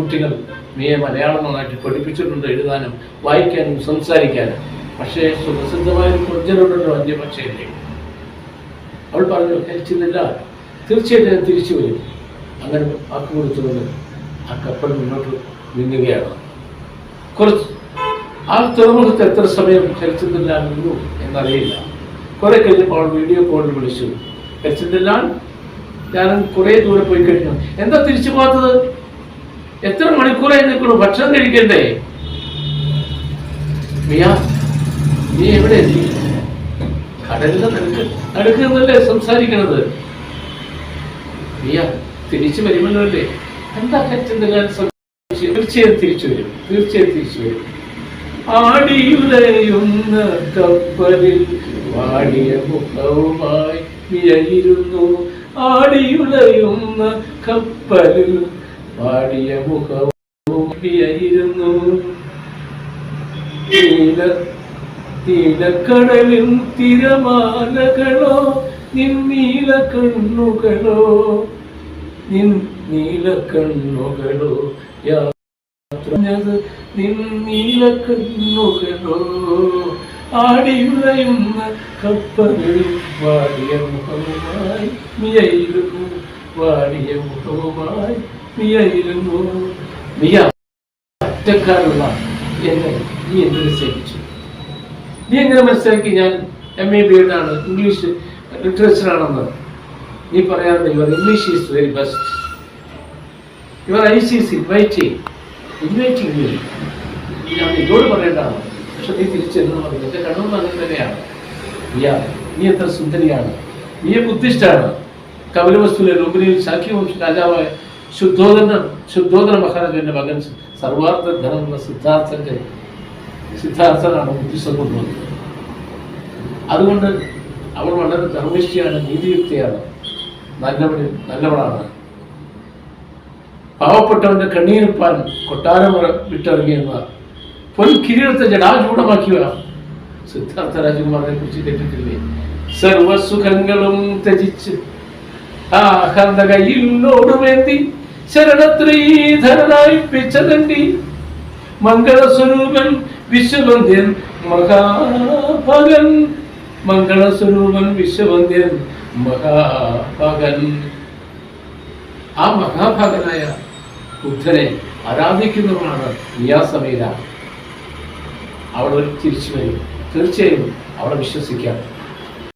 കുട്ടികൾ നീയെ മലയാളം നന്നായിട്ട് പഠിപ്പിച്ചിട്ടുണ്ട് എഴുതാനും വായിക്കാനും സംസാരിക്കാനും. പക്ഷേ സുപ്രസിദ്ധമായ ഒരു കൊഞ്ചലുണ്ടല്ലോ അന്യപക്ഷയിലെ അവൾ പറഞ്ഞു കഴിച്ചില്ല തീർച്ചയായിട്ടും ഞാൻ തിരിച്ചു വരും. അങ്ങനെ വാക്ക് കൊടുത്തുകൊണ്ട് ആ കപ്പൽ മുന്നോട്ട് നീങ്ങുകയാണ്. കുറച്ച് ആ തുറമുഖത്ത് എത്ര സമയം ഹരിച്ചതില്ല നിന്നു എന്നറിയില്ല. കുറെ കഴിഞ്ഞപ്പോൾ അവൾ വീഡിയോ കോളിൽ വിളിച്ചു. ഹരിച്ചതില്ല ഞാൻ കുറെ ദൂരെ പോയി കഴിഞ്ഞു. എന്താ തിരിച്ചു പോകാത്തത്? എത്ര മണിക്കൂറായി നിൽക്കുന്നു ഭക്ഷണം കഴിക്കണ്ടേ? മിയ നീ എവിടെ എത്തി? കടലിന്റെ നടുക്ക് നടുക്കുന്നല്ലേ സംസാരിക്കണത്? മിയ തിരിച്ചു വരുമല്ലോ എന്താ കറ്റുണ്ട് ഞാൻ സംസാരിച്ചു തീർച്ചയായും തിരിച്ചു വരും തീർച്ചയായും തിരിച്ചു വരും. ആടിയുലയുന്ന കപ്പലിൽ വാടിയ മുഖവുമായി മിയയിരുന്നു ആടിയുലയുന്ന കപ്പലിൽ വാടിയ മുഖവും മിയയിരുന്നു നീല നീലക്കടലിൻ തിരമാലകളോ നിൻ നീല കണ്ണുകളോ നിൻ നീല കണ്ണുകളോ യാത്ര നിൻ നീല കണ്ണുകളോ. ആടിയുലയുന്ന കപ്പലിൽ വാടിയ മുഖവുമായി മിയയിരുന്നു വാടിയ മുഖവുമായി മിയയിരുന്നു മിയ ഒറ്റക്കാരുള്ള എന്നെ നീ എന്തിനു സേവിച്ചു നീ എങ്ങനെ മനസ്സിലാക്കി ഞാൻ എം എ ബി എഡ് ആണ്? ഇംഗ്ലീഷ് ലിറ്ററേച്ചർ ആണെന്ന്. നീ പറയാറുണ്ട് English is very best your I C C inviting inviting you ഞാൻ ഇതോട് പറയേണ്ടതാണ് പക്ഷെ നീ തിരിച്ചെന്ന് പറഞ്ഞു എന്റെ കണ്ണൂർ അങ്ങനെ തന്നെയാണ്. നീയാ നീ എത്ര സുന്ദരിയാണ്. നീ ബുദ്ധിഷ്ടാണ് കപിലവസ്തുവിലെ ലുംബിനിയിൽ ശാഖ്യവംശ രാജാവായ ശുദ്ധോദന ശുദ്ധോദന മഹാരാജന്റെ മകൻ സർവാർത്ഥ എന്ന സിദ്ധാർത്ഥന്റെ സിദ്ധാർത്ഥനാണ് ബുദ്ധിസം കൊണ്ടുവന്നത്. അതുകൊണ്ട് അവൾ വളരെ ധർമ്മിഷ്ഠയാണ് നീതിയുക്തയാണ് നല്ലവൾ നല്ലവളാണ്. പാവപ്പെട്ടവന്റെ കണ്ണീരിപ്പാൻ കൊട്ടാരമുറ വിട്ടിറങ്ങിയെന്ന പൊൻ കിരീടത്തെ ജടാചൂടമാക്കിയ സിദ്ധാർത്ഥ രാജകുമാരനെ കുറിച്ച് കേട്ടിട്ടില്ലേ സർവസുഖങ്ങളും ത്യജിച്ച് ആ അഹന്ത കയ്യിലോടുവേന്തി ശരണത്രീധരനായി പിച്ചതണ്ടി മംഗളസ്വരൂപൻ വിശ്വവന്ധ്യൻ മഹാഭഗൻ. മംഗളസ്വരൂപൻ വിശ്വവന്ധ്യൻ മഹാഭഗൻ. ആ മഹാഭഗനായ ബുദ്ധനെ ആരാധിക്കുന്നവനാണ് നിയാസമീര അവൾ തിരിച്ചു വരും. തീർച്ചയായും അവിടെ വിശ്വസിക്കാം.